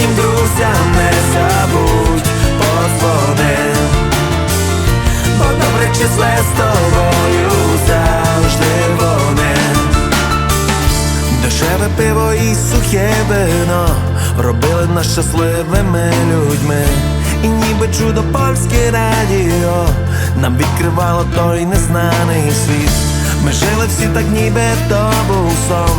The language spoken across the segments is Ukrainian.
справжнім друзям не забудь подзвони. Бо добре числе з тобою завжди вони. Дешеве пиво і сухе вино робили нас щасливими людьми. І ніби чудо польське радіо нам відкривало той незнаний світ. Ми жили всі так, ніби то був сон,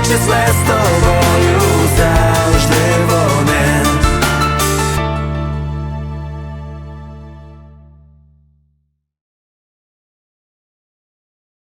Choć jest the tobą